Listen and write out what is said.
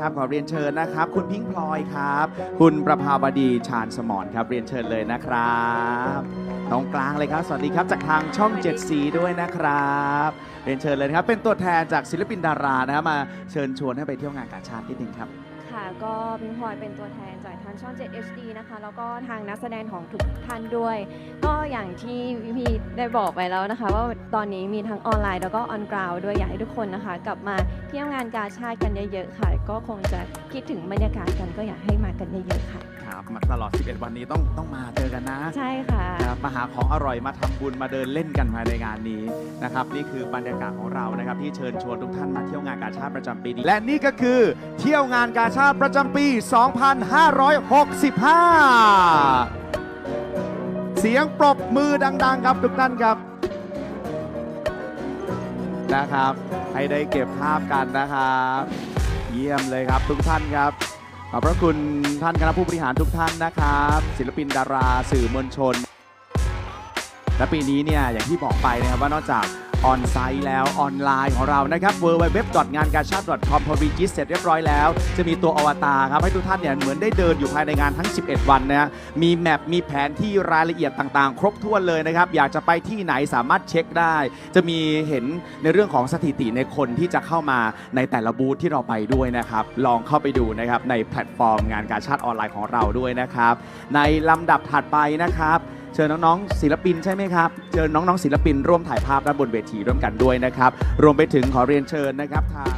ครับขอเรียนเชิญนะครับ คุณพิงพลอยครับ คุณประภาวดีชาญสมรครับ เรียนเชิญเลยนะครับตรงกลางเลยครับ สวัสดีครับจากทางช่อง7สีด้วยนะครับ เรียนเชิญเลยครับ เป็นตัวแทนจากศิลปินดารานะครับมาเชิญชวนให้ไปเที่ยวงานกาชาตินิดนึงครับ ค่ะ ก็พิงพลอยเป็นตัวแทนจากทางช่อง 7 HD นะคะ แล้วก็ทางนักแสดงของทุกท่านด้วย ก็อย่างที่พี่พีได้บอกไปแล้วนะคะ ว่าตอนนี้มีทั้งออนไลน์แล้วก็ออนกราวด้วยอยากให้ทุกคนนะคะ กลับมาเที่ยวงานกาชาติกันเยอะๆค่ะ ก็คงจะคิดถึงบรรยากาศกันก็อยากให้มากันเยอะๆค่ะ ครับมาตลอด 11 วันนี้ต้องต้องมาเจอกันนะใช่ค่ะนะครับมาหาของอร่อยมาทำบุญมาเดินเล่นกันภายในงานนี้นะครับ นี่คือบรรยากาศของเรานะครับ ที่เชิญชวนทุกท่านมาเที่ยวงานกาชาติประจำปีนี้และนี่ก็คือเที่ยวงานกาชาติประจำปี 2565 เสียงปรบมือดัง ๆ ครับทุกท่านครับ นะครับ ให้ได้เก็บภาพกันนะครับ เยี่ยมเลยครับทุกท่านครับ ขอบพระคุณท่านคณะผู้บริหารทุกท่านนะครับ ศิลปินดาราสื่อมวลชน และปีนี้เนี่ยอย่างที่บอกไปนะครับว่านอกจาก ออนไซต์แล้วออนไลน์ของเรานะครับ w w w งานกาชาติ .com พอรีจิสเสร็จเรียบร้อยแล้ว จะมีตัวอวตารครับ ให้ทุกท่านเนี่ยเหมือนได้เดินอยู่ภายในงานทั้ง 11 วันนะฮะมีแมปมีแผนที่รายละเอียดต่างๆ ครบถ้วนเลยนะครับ อยากจะไปที่ไหนสามารถเช็คได้ จะมีเห็นในเรื่องของสถิติในคนที่จะเข้ามาในแต่ละบูธที่เราไปด้วยนะครับ ลองเข้าไปดูนะครับในแพลตฟอร์มงานกาชาติออนไลน์ของเราด้วยนะครับ ในลำดับถัดไปนะครับ เชิญน้องๆศิลปินใช่ไหมครับเชิญน้องๆศิลปินร่วมถ่ายภาพด้านบนเวทีร่วมกันด้วยนะครับ รวมไปถึงขอเรียนเชิญนะครับทาง